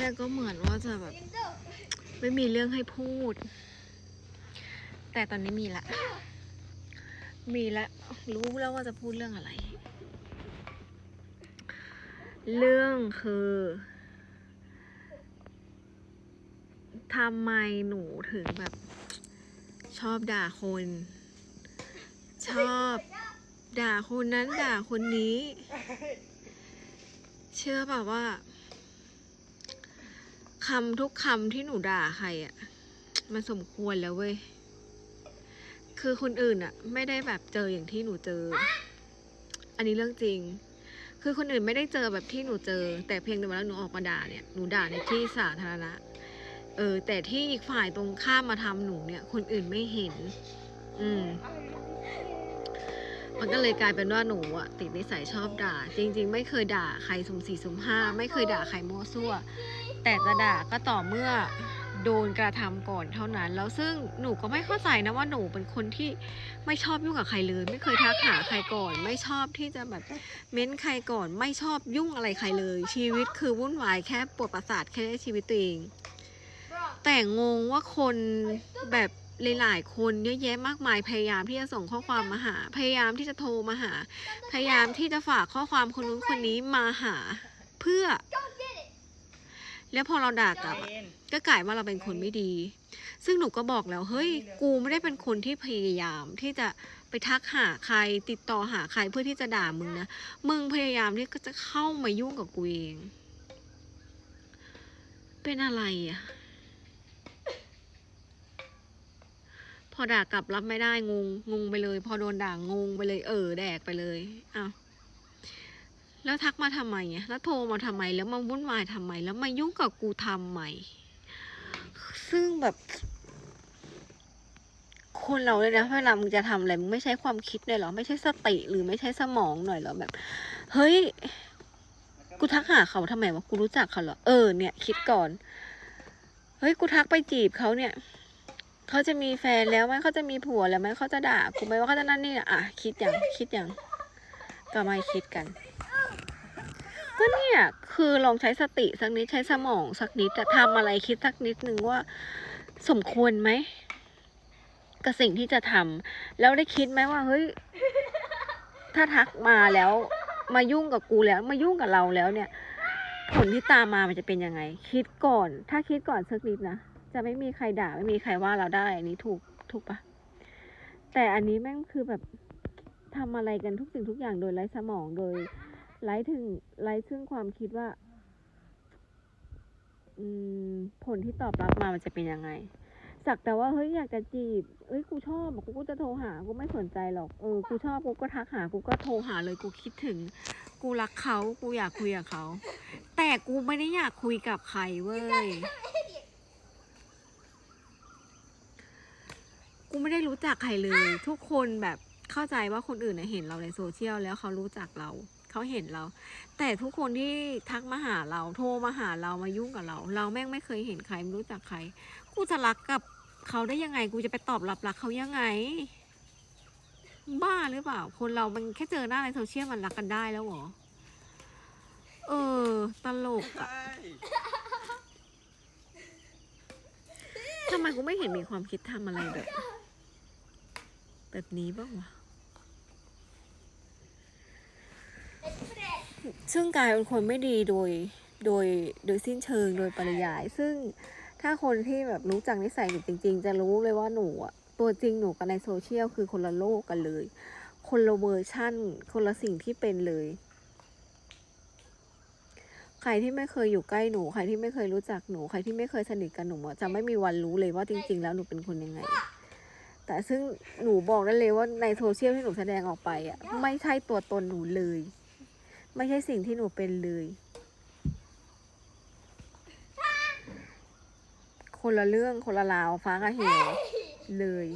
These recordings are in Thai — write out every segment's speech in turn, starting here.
เนี่ยก็เหมือนว่าจะแบบ ไม่มีเรื่องให้พูด แต่ตอนนี้มีละ มีละ รู้แล้วว่าจะพูดเรื่องอะไร เรื่องคือทำไมหนูถึงแบบ ชอบด่าคน ชอบด่าคนนั้นด่าคนนี้ เชื่อเปล่าว่า คำทุกคำที่หนูด่าใครอะ่ะ มันสมควรแล้วเว้ย คือคนอื่นอะ่ะ ไม่ได้แบบเจออย่างที่หนูเจอ อันนี้เรื่องจริง คือคนอื่นไม่ได้เจอแบบที่หนูเจอ แต่เพียงแต่ว่าหนูออกมาด่าเนี่ย หนูด่าในที่สาธารณะ เออ แต่ที่อีกฝ่ายตรงข้ามมาทำหนูเนี่ย คนอื่นไม่เห็น อืมมันก็เลยกลายเป็นว่าหนูอะติดนิสัยชอบด่า จริง ๆ ไม่เคยด่าใครสุ่มสี่สุ่มห้าไม่เคยด่าใครมั่วซั่ว แต่จะด่าก็ต่อเมื่อโดนกระทำก่อนเท่านั้น แล้วซึ่งหนูก็ไม่เข้าใจนะว่าหนูเป็นคนที่ไม่ชอบยุ่งกับใครเลย ไม่เคยทักหาใครก่อน ไม่ชอบที่จะแบบเม้นใครก่อน ไม่ชอบยุ่งอะไรใครเลย ชีวิตคือวุ่นวายแค่ปวดประสาทแค่ชีวิตตัวเอง แต่งงว่าคนแบบหลายๆคนเยอะแยะมากมายพยายามที่จะส่งข้อความมาหา พยายามที่จะโทรมาหา พยายามที่จะฝากข้อความคนนู้นคนนี้มาหา เพื่อ แล้วพอเราด่ากลับอะก็กลายว่าเราเป็นคนไม่ดี ซึ่งหนูก็บอกแล้วเฮ้ยกูไม่ได้เป็นคนที่พยายามที่จะไปทักหาใครติดต่อหาใครเพื่อที่จะด่ามึงนะมึงพยายามที่จะเข้ามายุ่งกับกูเอง เป็นอะไรอะพอด่ากลับรับไม่ได้งงงงไปเลย พอโดนด่างงไปเลย เออแดกไปเลยอ้าว แล้วทักมาทำไมอะแล้วโทรมาทำไม แล้วมาวุ่นวายทำไม แล้วมายุ่งกับกูทำไม ซึ่งแบบ คนเราเลยนะเวลามึงจะทำอะไรมึงไม่ใช้ความคิดเลยเหรอ ไม่ใช่สติหรือไม่ใช่สมองหน่อยเหรอแบบ เฮ้ย กูทักหาเขาทำไมวะ กูรู้จักเขาเหรอ เออ เนี่ย คิดก่อน เฮ้ย กูทักไปจีบเขาเนี่ยเขาจะมีแฟนแล้วไหมเขาจะมีผัวแล้วไหมเขาจะด่ากูไหมว่าเขาจะนั่นนี่น่ะอะ คิดอย่าง คิดอย่าง ก็ไม่คิดกัน ก็เนี่ยคือลองใช้สติสักนิดใช้สมองสักนิดจะทำอะไรคิดสักนิดนึงว่า สมควรไหมกับสิ่งที่จะทำแล้วได้คิดไหมว่าเฮ้ยถ้าทักมาแล้วมายุ่งกับกูแล้วมายุ่งกับเราแล้วเนี่ย ผลที่ตามมามันจะเป็นยังไง คิดก่อน ถ้าคิดก่อนสักนิดนะจะไม่มีใครด่าไม่มีใครว่าเราได้ อันนี้ถูกถูกปะแต่อันนี้แม่งคือแบบทำอะไรกันทุกสิ่งทุกอย่างโดยไร้สมองโดย ไร้ถึงไร้ซึ่งความคิดว่า อืม ผลที่ตอบรับมามันจะเป็นยังไง สักแต่ว่าเฮ้ยอยากจะจีบเอ้ยกูชอบกูก็จะโทรหา กูไม่สนใจหรอก เออ กูชอบกูก็ทักหา กูก็โทรหาเลย กูคิดถึง กูรักเขา กูอยากคุยกับเขา แต่กูไม่ได้อยากคุยกับใครเว้ย กูไม่ได้รู้จักใครเลย ทุกคนแบบเข้าใจว่าคนอื่นเห็นเราในโซเชียลแล้วเขารู้จักเรา เขาเห็นเรา แต่ทุกคนที่ทักมาหาเราโทรมาหาเรามายุ่งกับเรา เราแม่งไม่เคยเห็นใครไม่รู้จักใคร กูจะรักกับเขาได้ยังไง กูจะไปตอบรับรักเขายังไง บ้าหรือเปล่า คนเรามันแค่เจอหน้าในโซเชียลมันรักกันได้แล้วเหรอ เออ ตลกอะทำไมกูไม่เห็นมีความคิดทำอะไรแบบ แบบนี้บ้างวะ ซึ่งกลายเป็นคนไม่ดีโดยโดยโดยสิ้นเชิงโดยปริยาย ซึ่งถ้าคนที่แบบรู้จักนิสัยหนูจริง ๆ จะรู้เลยว่าหนูอะตัวจริงหนูกับในโซเชียลคือคนละโลกกันเลย คนละเวอร์ชั่น คนละสิ่งที่เป็นเลย ใครที่ไม่เคยอยู่ใกล้หนู ใครที่ไม่เคยรู้จักหนู ใครที่ไม่เคยสนิทกับหนูจะไม่มีวันรู้เลยว่าจริง ๆ แล้วหนูเป็นคนยังไง แต่ซึ่งหนูบอกได้เลยว่าในโซเชียลที่หนูแสดงออกไปอะไม่ใช่ตัวตนหนูเลย ไม่ใช่สิ่งที่หนูเป็นเลย คนละเรื่องคนละราวฟ้ากับเหวเลย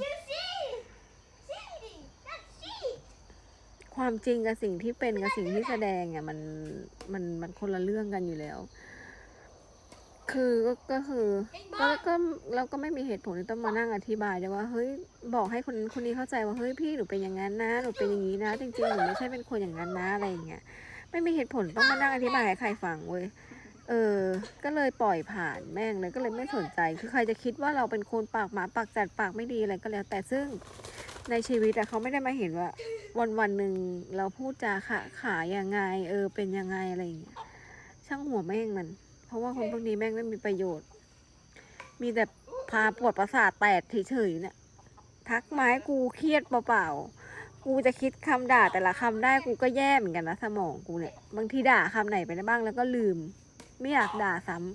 ความจริงกับสิ่งที่เป็นกับสิ่งที่แสดงอะมันมันมันคนละเรื่องกันอยู่แล้ว คือก็ก็คือก็ก็เราก็ไม่มีเหตุผลที่ต้องมานั่งอธิบายเลยว่าเฮ้ยบอกให้คนคนนี้เข้าใจว่าเฮ้ยพี่หนูเป็นอย่างนั้นนะหนูเป็นอย่างนี้นะ จริงๆหนูไม่ใช่เป็นคนอย่างนั้นนะอะไรอย่างเงี้ย ไม่มีเหตุผลต้องมานั่งอธิบายให้ใครฟังเว้ย เออ ก็เลยปล่อยผ่านแม่งเลยก็เลยไม่สนใจ คือใครจะคิดว่าเราเป็นคนปากหมาปากจัดปากไม่ดีอะไรก็แล้ว แต่ซึ่งในชีวิตอะเขาไม่ได้มาเห็นว่า วันวันหนึ่งเราพูดจาขาขายังไง เออ เป็นยังไงอะไรอย่างเงี้ย ช่างหัวแม่งมัน เพราะว่าคนพวกนี้แม่งไม่มีประโยชน์ มีแต่พาปวดประสาทแตกเฉยๆเนี่ยทักไม้กูเครียดเปล่าๆ กูจะคิดคำด่าแต่ละคำได้กูก็แย่เหมือนกันนะสมองกูเนี่ย บางทีด่าคำไหนไปได้บ้างแล้วก็ลืม ไม่อยากด่าซ้ำ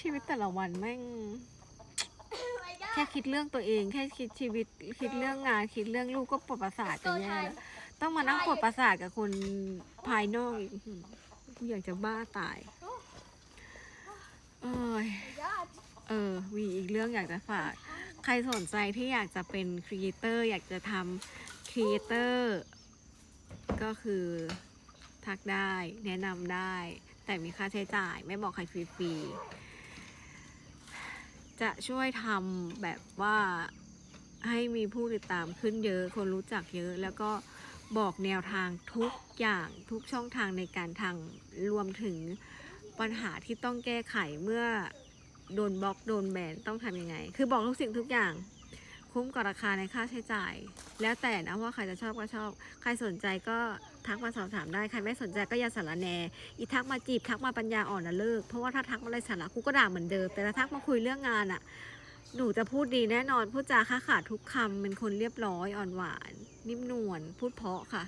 ชีวิตแต่ละวันแม่งแค่คิดเรื่องตัวเอง แค่คิดชีวิตคิดเรื่องงานคิดเรื่องลูกก็ปวดประสาทจะแย่แล้วต้องมานั่งปวดประสาทกับคนภายนอกกูอยากจะบ้าตาย เอยเออมีอีกเรื่องอยากจะฝาก ใครสนใจที่อยากจะเป็นครีเอเตอร์อยากจะทำครีเอเตอร์ก็คือทักได้แนะนำได้ แต่มีค่าใช้จ่ายไม่บอกใครฟรีๆจะช่วยทำแบบว่าให้มีผู้ติดตามขึ้นเยอะ คนรู้จักเยอะ แล้วก็บอกแนวทางทุกอย่างทุกช่องทางในการทางรวมถึงปัญหาที่ต้องแก้ไขเมื่อ โดนบล็อกโดนแบนต้องทำยังไง คือบอกทุกสิ่งทุกอย่าง คุ้มกับราคาในค่าใช้จ่าย แล้วแต่นะว่าใครจะชอบก็ชอบ ใครสนใจก็ทักมาสอบถามได้ ใครไม่สนใจก็อย่าสารแน อีทักมาจีบทักมาปัญญาอ่อนนะเลิก เพราะว่าถ้าทักมาอะไรสาระกูก็ด่าเหมือนเดิม แต่ถ้าทักมาคุยเรื่องงานอะหนูจะพูดดีแน่นอน พูดจาค้าขาดทุกคำเป็นคนเรียบร้อยอ่อนหวาน นิ่มนวลพูดเพาะค่ะ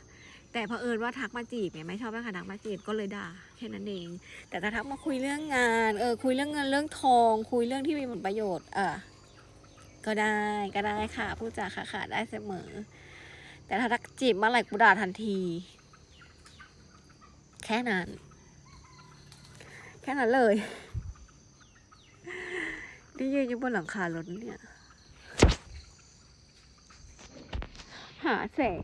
แต่เผอิญว่าทักมาจีบเนี่ยไม่ชอบให้ใครทักมาจีบก็เลยด่าแค่นั้นเอง แต่ถ้าทักมาคุยเรื่องงานเออคุยเรื่องเงินเรื่องทอง คุยเรื่องที่มีผลประโยชน์เออก็ได้ก็ได้ค่ะพูดจาค้าขาดได้เสมอ แต่ถ้าทักจีบเมื่อไหร่กูด่าทันที แค่นั้น แค่นั้นเลยนี่ยืนอยู่บนหลังคารถเนี่ย หาแสง